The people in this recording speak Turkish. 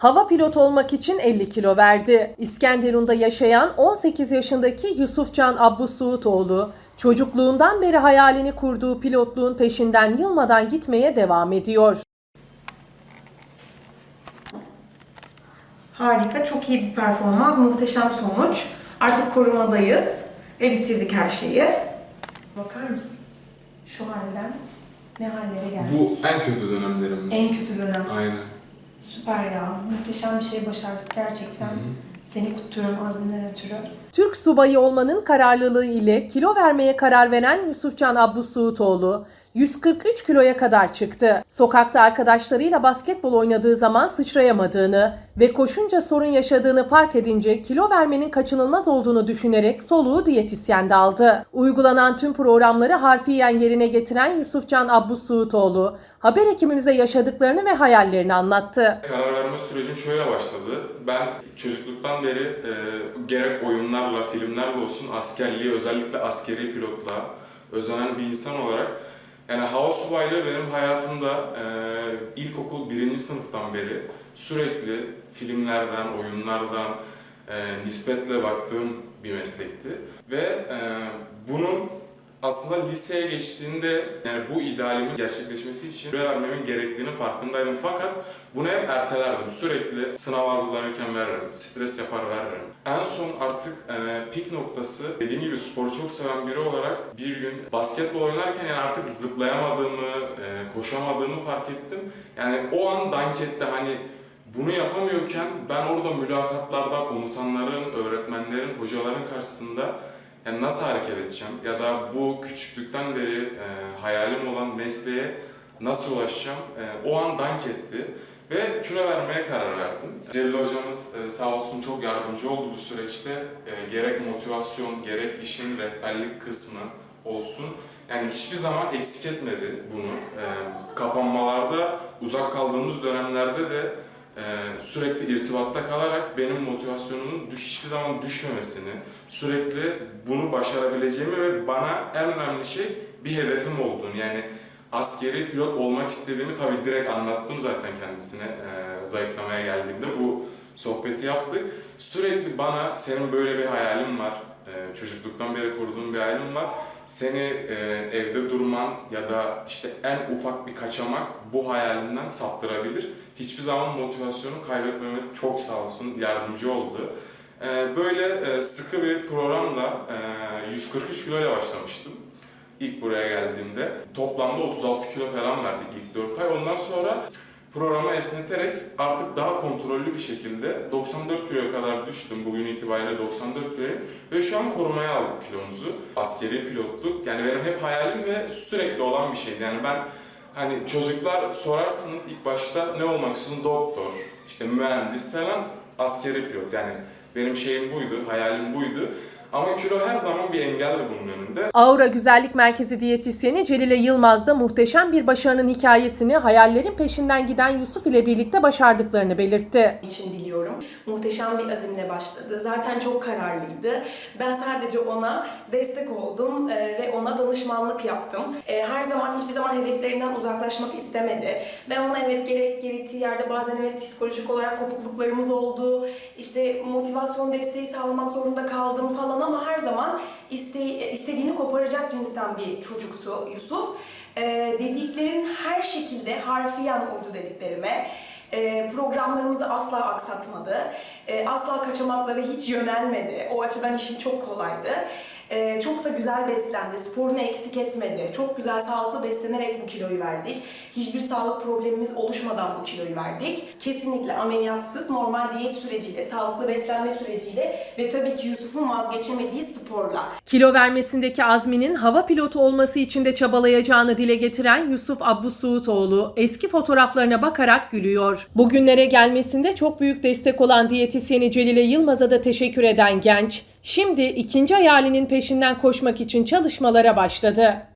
Hava pilot olmak için 50 kilo verdi. İskenderun'da yaşayan 18 yaşındaki Yusufcan Abbu Suutoğlu, çocukluğundan beri hayalini kurduğu pilotluğun peşinden yılmadan gitmeye devam ediyor. Harika, çok iyi bir performans, muhteşem sonuç. Artık korumadayız ve bitirdik her şeyi. Bakar mısın? Şu halden ne hallere geldik. Bu en kötü dönemlerim. en kötü dönem. Aynen. Süper ya. Muhteşem bir şey başardık gerçekten. Seni kutluyorum azminden ötürü. Türk subayı olmanın kararlılığı ile kilo vermeye karar veren Yusufcan Abbu Suutoğlu 143 kiloya kadar çıktı. Sokakta arkadaşlarıyla basketbol oynadığı zaman sıçrayamadığını ve koşunca sorun yaşadığını fark edince kilo vermenin kaçınılmaz olduğunu düşünerek soluğu diyetisyende aldı. Uygulanan tüm programları harfiyen yerine getiren Yusufcan Abbu Suutoğlu, haber ekibimize yaşadıklarını ve hayallerini anlattı. Karar verme sürecim şöyle başladı. Ben çocukluktan beri e, gerek oyunlarla, filmlerle olsun askerliği, özellikle askeri pilotla özenen bir insan olarak yani hava subaylığı benim hayatımda e, ilkokul birinci sınıftan beri sürekli filmlerden, oyunlardan e, nispetle baktığım bir meslekti. Ve e, bunun aslında liseye geçtiğinde yani bu idealimin gerçekleşmesi için süre vermemin gerektiğinin farkındaydım. Fakat bunu hep ertelerdim. Sürekli sınav hazırlanırken veririm, stres yapar veririm. En son artık e, pik noktası dediğim gibi sporu çok seven biri olarak bir gün basketbol oynarken yani artık zıplayamadığımı, e, koşamadığımı fark ettim. Yani o an dank etti hani bunu yapamıyorken ben orada mülakatlarda komutanların, öğretmenlerin, hocaların karşısında yani nasıl hareket edeceğim ya da bu küçüklükten beri e, hayalim olan mesleğe nasıl ulaşacağım e, o an dank etti ve kilo vermeye karar verdim. Celil hocamız e, sağ olsun çok yardımcı oldu bu süreçte. E, gerek motivasyon, gerek işin rehberlik kısmı olsun. Yani hiçbir zaman eksik etmedi bunu. E, kapanmalarda, uzak kaldığımız dönemlerde de e, sürekli irtibatta kalarak benim motivasyonumun hiçbir zaman düşmemesini, sürekli bunu başarabileceğimi ve bana en önemli şey bir hedefim olduğunu yani askeri pilot olmak istediğimi tabii direkt anlattım zaten kendisine e, zayıflamaya geldiğimde bu sohbeti yaptık. Sürekli bana senin böyle bir hayalin var, e, çocukluktan beri kurduğun bir hayalin var. Seni e, evde durman ya da işte en ufak bir kaçamak bu hayalinden saptırabilir. Hiçbir zaman motivasyonu kaybetmeme çok sağ olsun yardımcı oldu. E, böyle e, sıkı bir programla e, 143 kiloyla başlamıştım ilk buraya geldiğimde. Toplamda 36 kilo falan verdik ilk 4 ay. Ondan sonra programı esneterek artık daha kontrollü bir şekilde 94 kiloya kadar düştüm. Bugün itibariyle 94 kiloyum. Ve şu an korumaya aldık kilomuzu. Askeri pilotluk yani benim hep hayalim ve sürekli olan bir şeydi. Yani ben hani çocuklar sorarsınız ilk başta ne olmak istiyorsun? Doktor, işte mühendis falan askeri pilot. Yani benim şeyim buydu, hayalim buydu. Ama kilo her zaman bir engeldi bunun önünde. Aura Güzellik Merkezi diyetisyeni Celile Yılmaz da muhteşem bir başarının hikayesini hayallerin peşinden giden Yusuf ile birlikte başardıklarını belirtti. için diliyorum. Muhteşem bir azimle başladı. Zaten çok kararlıydı. Ben sadece ona destek oldum e, ve ona danışmanlık yaptım. E, Her zaman hiçbir zaman hedeflerinden uzaklaşmak istemedi. Ben ona evet gerek, gerektiği yerde bazen evet psikolojik olarak kopukluklarımız oldu. İşte motivasyon desteği sağlamak zorunda kaldım falan ama her zaman iste, istediğini koparacak cinsten bir çocuktu Yusuf. E, dediklerin her şekilde harfiyen uydu dediklerime. E, programlarımızı asla aksatmadı. E, asla kaçamaklara hiç yönelmedi. O açıdan işim çok kolaydı. E, çok da güzel beslendi. Sporunu eksik etmedi. Çok güzel sağlıklı beslenerek bu kiloyu verdik. Hiçbir sağlık problemimiz oluşmadan bu kiloyu verdik. Kesinlikle ameliyatsız, normal diyet süreciyle, sağlıklı beslenme süreciyle ve tabii ki Yusuf'un vazgeçemediği sporla. Kilo vermesindeki azminin hava pilotu olması için de çabalayacağını dile getiren Yusuf Abbu Suutoğlu eski fotoğraflarına bakarak gülüyor. Bugünlere gelmesinde çok büyük destek olan diyetisyeni Celile Yılmaz'a da teşekkür eden genç, şimdi ikinci hayalinin peşinden koşmak için çalışmalara başladı.